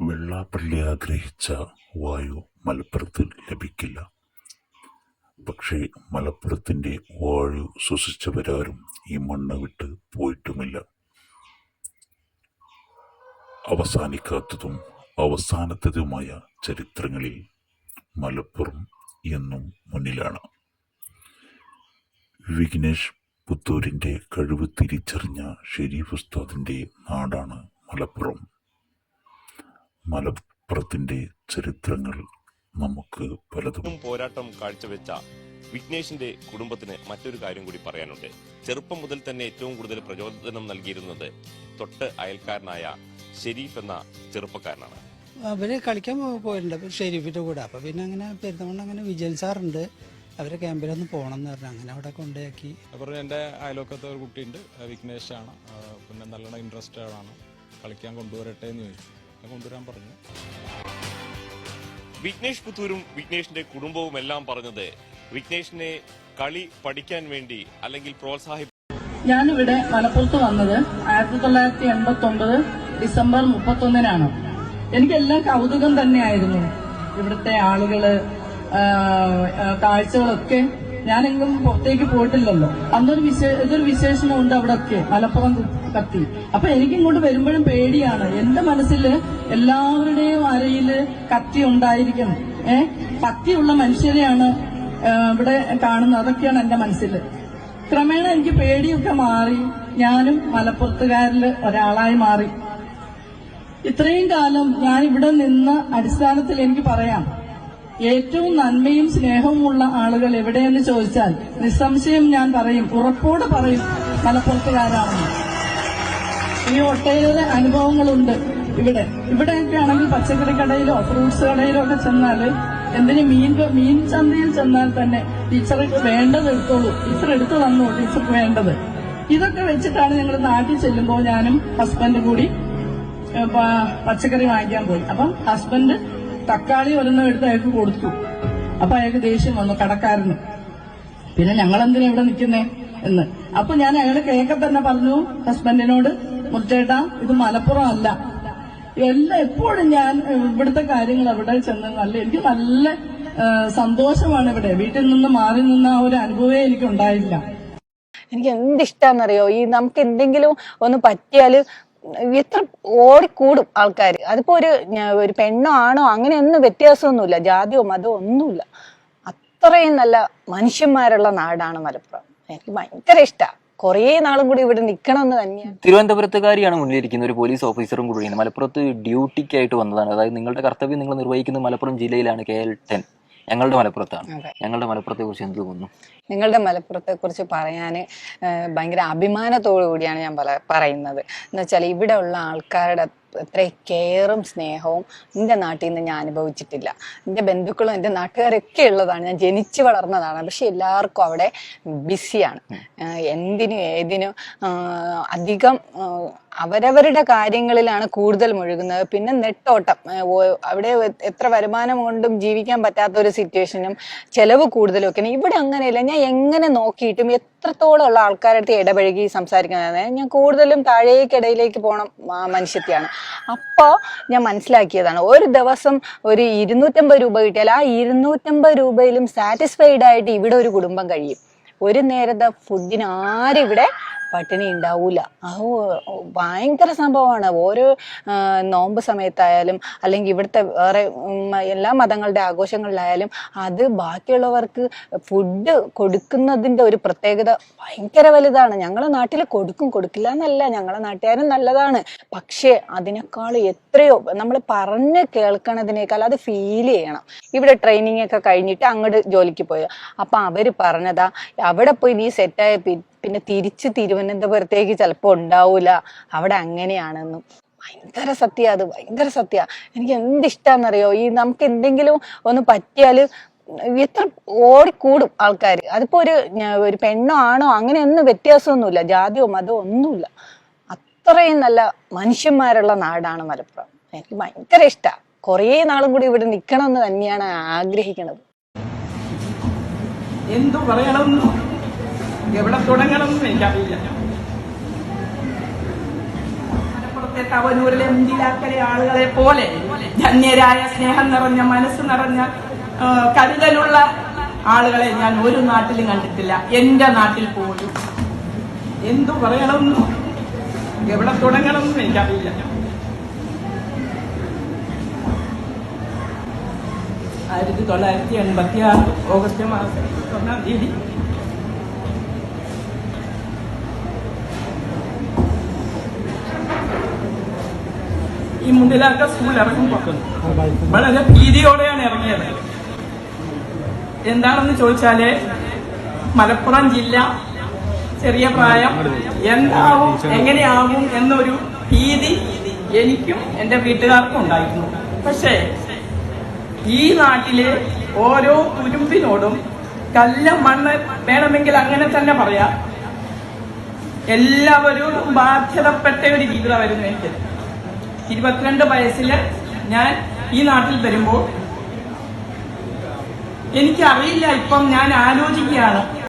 വെള്ളാപ്പള്ളി ആഗ്രഹിച്ച വായു മലപ്പുറത്ത് ലഭിക്കില്ല. പക്ഷേ മലപ്പുറത്തിന്റെ വായു ശ്വസിച്ചവരാരും ഈ മണ്ണ് വിട്ട് പോയിട്ടുമില്ല. അവസാനിക്കാത്തതും അവസാനത്തതുമായ ചരിത്രങ്ങളിൽ മലപ്പുറം എന്നും മുന്നിലാണ്. വിഘ്നേഷ് പുത്തൂരിന്റെ കഴിവ് തിരിച്ചറിഞ്ഞ ഷെരീഫ് ഉസ്താദിന്റെ നാടാണ് മലപ്പുറം. മലപ്പുറത്തിന്റെ ചരിത്രങ്ങൾ നമുക്ക് പലതും പോരാട്ടം കാഴ്ചവെച്ച വിഘ്നേഷിന്റെ കുടുംബത്തിന് മറ്റൊരു കാര്യം കൂടി പറയാനുണ്ട്. ചെറുപ്പം മുതൽ തന്നെ ഏറ്റവും കൂടുതൽ പ്രചോദനം നൽകിയിരുന്നത് തൊട്ട് അയൽക്കാരനായ ഷെരീഫ് എന്ന ചെറുപ്പക്കാരനാണ്. അവർ കളിക്കാൻ പോയിട്ടുണ്ട്. ഷെരീഫിന്റെ കൂടെ. അപ്പൊ പിന്നെ അങ്ങനെ പെരുന്തമണ്ണ അങ്ങനെ വിജയൻ സാറുണ്ട് അവരെ ക്യാമ്പിലൊന്ന് പോകണം എന്ന് പറഞ്ഞു. അങ്ങനെ അവിടെ കൊണ്ടാക്കി അപ്പോൾ എന്റെ അയലോക്കത്തെ ഒരു കുട്ടിയുണ്ട്. വിഘ്നേഷ് ആണ് പിന്നെ നല്ലോണം ഇൻട്രസ്റ്റഡ് ആണ്. കളിക്കാൻ കൊണ്ടുവരട്ടെ എന്ന് ചോദിച്ചു. കൊണ്ടുവരാൻ പറഞ്ഞു. വിഘ്നേഷ് പുത്തൂരും വിഘ്നേഷിന്റെ കുടുംബവും എല്ലാം പറഞ്ഞത് വിഘ്നേഷിനെ കളി പഠിക്കാൻ വേണ്ടി അല്ലെങ്കിൽ പ്രോത്സാഹിപ്പിക്കാൻ ഞാനിവിടെ മലപ്പുറത്ത് വന്നത് ആയിരത്തി തൊള്ളായിരത്തി എൺപത്തി ഒമ്പത് ഡിസംബർ മുപ്പത്തൊന്നിനാണ്. എനിക്കെല്ലാം കൗതുകം തന്നെയായിരുന്നു ഇവിടുത്തെ ആളുകൾ കാഴ്ചകളൊക്കെ ഞാനെങ്കിലും പുറത്തേക്ക് പോയിട്ടില്ലല്ലോ. അന്നൊരു വിശേ ഇതൊരു വിശേഷമുണ്ട് അവിടെ ഒക്കെ മലപ്പുറം കത്തി. അപ്പൊ എനിക്കിങ്ങോട്ട് വരുമ്പോഴും പേടിയാണ്. എന്റെ മനസ്സിൽ എല്ലാവരുടെയും അരയിൽ കത്തി ഉണ്ടായിരിക്കണം. ഏ? കത്തിയുള്ള മനുഷ്യരെയാണ് ഇവിടെ കാണുന്നത്. അതൊക്കെയാണ് എന്റെ മനസ്സിൽ ക്രമേണ എനിക്ക് പേടിയൊക്കെ മാറി. ഞാനും മലപ്പുറത്തുകാരിൽ ഒരാളായി മാറി. ഇത്രയും കാലം ഞാൻ ഇവിടെ നിന്ന അടിസ്ഥാനത്തിൽ എനിക്ക് പറയാം. ഏറ്റവും നന്മയും സ്നേഹവുമുള്ള ആളുകൾ എവിടെയെന്ന് ചോദിച്ചാൽ നിസ്സംശയം ഞാൻ പറയും ഉറപ്പോട് പറയും മലപ്പുറത്തുകാരാണെന്ന് ഈ ഒട്ടേറെ അനുഭവങ്ങളുണ്ട് ഇവിടെ. ഇവിടെയൊക്കെ ആണെങ്കിൽ പച്ചക്കറി കടയിലോ ഫ്രൂട്ട്സ് കടയിലോ ഒക്കെ ചെന്നാൽ എന്തിന് മീൻ മീൻ ചന്തയിൽ ചെന്നാൽ തന്നെ ടീച്ചർക്ക് വേണ്ടത് എടുത്തോളൂ. ടീച്ചർ എടുത്തു തന്നു ടീച്ചർക്ക് വേണ്ടത്. ഇതൊക്കെ വെച്ചിട്ടാണ് ഞങ്ങൾ നാട്ടിൽ ചെല്ലുമ്പോൾ ഞാനും ഹസ്ബൻഡ് കൂടി പച്ചക്കറി വാങ്ങിക്കാൻ പോയി. അപ്പം ഹസ്ബൻഡ് തക്കാളി ഒരെണ്ണം എടുത്ത് അയാൾക്ക് കൊടുത്തു. അപ്പൊ അയാൾക്ക് ദേഷ്യം വന്നു കടക്കാരന്. പിന്നെ ഞങ്ങൾ എന്തിനാ ഇവിടെ നിൽക്കുന്നേ എന്ന്. അപ്പൊ ഞാൻ അയാളെ കേക്കെ തന്നെ പറഞ്ഞു ഹസ്ബൻഡിനോട് മുത്തേട്ടാ ഇത് മലപ്പുറം അല്ല. എല്ലാം എപ്പോഴും ഞാൻ ഇവിടുത്തെ കാര്യങ്ങൾ അവിടെ ചെന്ന് നല്ല എനിക്ക് നല്ല സന്തോഷമാണ് ഇവിടെ. വീട്ടിൽ നിന്ന് മാറി നിന്ന ആ ഒരു അനുഭവമേ എനിക്ക് ഉണ്ടായില്ല എനിക്ക് എന്ത് ഇഷ്ടാന്നറിയോ? ഈ നമുക്ക് എന്തെങ്കിലും ഒന്ന് പറ്റിയാൽ എത്ര ഓടിക്കൂടും ആൾക്കാർ അതിപ്പോ ഒരു ഒരു പെണ്ണോ ആണോ അങ്ങനെയൊന്നും വ്യത്യാസമൊന്നുമില്ല. ജാതിയോ മതമോ ഒന്നുമില്ല. അത്രയും നല്ല മനുഷ്യന്മാരുള്ള നാടാണ് മലപ്പുറം. എനിക്ക് ഭയങ്കര ഇഷ്ടാ. കുറേ നാളും കൂടി ഇവിടെ നിൽക്കണമെന്ന് തന്നെയാണ്. തിരുവനന്തപുരത്തുകാരിയാണ് മുന്നിലിരിക്കുന്ന ഒരു പോലീസ് ഓഫീസറും കൂടിയാണ് മലപ്പുറത്ത് ഡ്യൂട്ടിക്കായിട്ട് വന്നതാണ്. അതായത് നിങ്ങളുടെ കർത്തവ്യം നിങ്ങൾ നിർവഹിക്കുന്നത് മലപ്പുറം ജില്ലയിലാണ് കെ എൽ ടെൻ. ഞങ്ങളുടെ മലപ്പുറത്താണ്. ഞങ്ങളുടെ മലപ്പുറത്തെ കുറിച്ച് എന്ത് തോന്നുന്നു? നിങ്ങളുടെ മലപ്പുറത്തെ കുറിച്ച് പറയാൻ ഭയങ്കര അഭിമാനത്തോടു കൂടിയാണ് ഞാൻ പറയുന്നത്. എന്ന് വെച്ചാൽ ഇവിടെ ഉള്ള ആൾക്കാരുടെ അത്ര കെയറും സ്നേഹവും എന്റെ നാട്ടിൽ നിന്ന് ഞാൻ അനുഭവിച്ചിട്ടില്ല. എന്റെ ബന്ധുക്കളും എന്റെ നാട്ടുകാരൊക്കെ ഉള്ളതാണ്. ഞാൻ ജനിച്ചു വളർന്നതാണ്. പക്ഷെ എല്ലാവർക്കും അവിടെ ബിസിയാണ്. എന്തിനും ഏതിനും അധികം അവരവരുടെ കാര്യങ്ങളിലാണ് കൂടുതൽ മുഴുകുന്നത്. പിന്നെ നെട്ടോട്ടം അവിടെ എത്ര വരുമാനം കൊണ്ടും ജീവിക്കാൻ പറ്റാത്ത ഒരു സിറ്റുവേഷനും ചെലവ് കൂടുതലും ഒക്കെ. ഇവിടെ അങ്ങനെയല്ല. ഞാൻ എങ്ങനെ നോക്കിയിട്ടും എത്രത്തോളം ഉള്ള ആൾക്കാരുടെ ഇടപഴകി സംസാരിക്കുന്നത് ഞാൻ കൂടുതലും താഴേക്കിടയിലേക്ക് പോകണം മനുഷ്യത്തെയാണ്. അപ്പോൾ ഞാൻ മനസ്സിലാക്കിയതാണ്. ഒരു ദിവസം ഒരു ഇരുന്നൂറ്റമ്പത് രൂപ കിട്ടിയാൽ ആ ഇരുന്നൂറ്റമ്പത് രൂപയിലും സാറ്റിസ്ഫൈഡ് ആയിട്ട് ഇവിടെ ഒരു കുടുംബം കഴിയും. ഒരു നേരത്തെ ഫുഡിന് ആരും ഇവിടെ പട്ടിണി ഉണ്ടാവൂല. അത് ഭയങ്കര സംഭവമാണ്. ഓരോ നോമ്പ് സമയത്തായാലും അല്ലെങ്കിൽ ഇവിടുത്തെ വേറെ എല്ലാ മതങ്ങളുടെ ആഘോഷങ്ങളിലായാലും അത് ബാക്കിയുള്ളവർക്ക് ഫുഡ് കൊടുക്കുന്നതിന്റെ ഒരു പ്രത്യേകത ഭയങ്കര വലുതാണ്. ഞങ്ങളെ നാട്ടിൽ കൊടുക്കും കൊടുക്കില്ല എന്നല്ല. ഞങ്ങളെ നാട്ടുകാരും നല്ലതാണ്. പക്ഷേ അതിനേക്കാൾ എത്രയോ നമ്മൾ പറഞ്ഞ് കേൾക്കണതിനേക്കാൾ അത് ഫീൽ ചെയ്യണം. ഇവിടെ ട്രെയിനിങ് ഒക്കെ കഴിഞ്ഞിട്ട് അങ്ങോട്ട് ജോലിക്ക് പോയത് അപ്പം അവർ പറഞ്ഞതാ അവിടെ പോയി നീ സെറ്റായ പിന്നെ തിരിച്ച് തിരുവനന്തപുരത്തേക്ക് ചിലപ്പോൾ ഉണ്ടാവൂല. അവിടെ അങ്ങനെയാണെന്നും. ഭയങ്കര സത്യ അത് ഭയങ്കര സത്യ. എനിക്ക് എന്ത് ഇഷ്ടാന്നറിയോ? ഈ നമുക്ക് എന്തെങ്കിലും ഒന്ന് പറ്റിയാൽ എത്ര ഓടിക്കൂടും ആൾക്കാർ അതിപ്പോ ഒരു ഒരു പെണ്ണോ ആണോ അങ്ങനെയൊന്നും വ്യത്യാസമൊന്നുമില്ല. ജാതിയോ മതമോ ഒന്നുമില്ല. അത്രയും നല്ല മനുഷ്യന്മാരുള്ള നാടാണ് മലപ്പുറം. എനിക്ക് ഭയങ്കര ഇഷ്ടമാണ് കുറേ നാളും കൂടി ഇവിടെ നിൽക്കണമെന്ന് തന്നെയാണ് ആഗ്രഹിക്കുന്നത് എന്തു പറയണം? എവിടെ തുടങ്ങണമെന്ന് എനിക്കറിയില്ല. തവനൂരിലെ മുന്തിലാക്കലെ ആളുകളെ പോലെ ധന്യരായ സ്നേഹം നിറഞ്ഞ മനസ്സ് നിറഞ്ഞ കരുതലുള്ള ആളുകളെ ഞാൻ ഒരു നാട്ടിലും കണ്ടിട്ടില്ല. എന്റെ നാട്ടിൽ പോലും. എന്തു പറയണമെന്നോ എവിടെ തുടങ്ങണമെന്നും എനിക്കറിയില്ല. ആയിരത്തി തൊള്ളായിരത്തി എൺപത്തി ആറ് ഓഗസ്റ്റ് മാസം ഒന്നാം തീയതി ഈ മുണ്ടിലാക്ക സ്കൂൾ ഇറങ്ങുമ്പോൾ വളരെ ഭീതിയോടെയാണ് ഇറങ്ങിയത്. എന്താണെന്ന് ചോദിച്ചാൽ മലപ്പുറം ജില്ല ചെറിയ പ്രായം എന്താവും എങ്ങനെയാവും എന്നൊരു ഭീതി എനിക്കും എന്റെ വീട്ടുകാർക്കും ഉണ്ടായിരുന്നു. പക്ഷേ ഈ നാട്ടിലെ ഓരോ തുരുമ്പിനോടും കല്ല മണ്ണ് വേണമെങ്കിൽ അങ്ങനെ തന്നെ പറയാം. എല്ലാവരോടും ബാധ്യതപ്പെട്ട ഒരു ജീവിതമായിരുന്നു എനിക്ക്. ഇരുപത്തിരണ്ട് വയസ്സിൽ ഞാൻ ഈ നാട്ടിൽ വരുമ്പോൾ എനിക്കറിയില്ല ഇപ്പം ഞാൻ ആലോചിക്കുകയാണ്.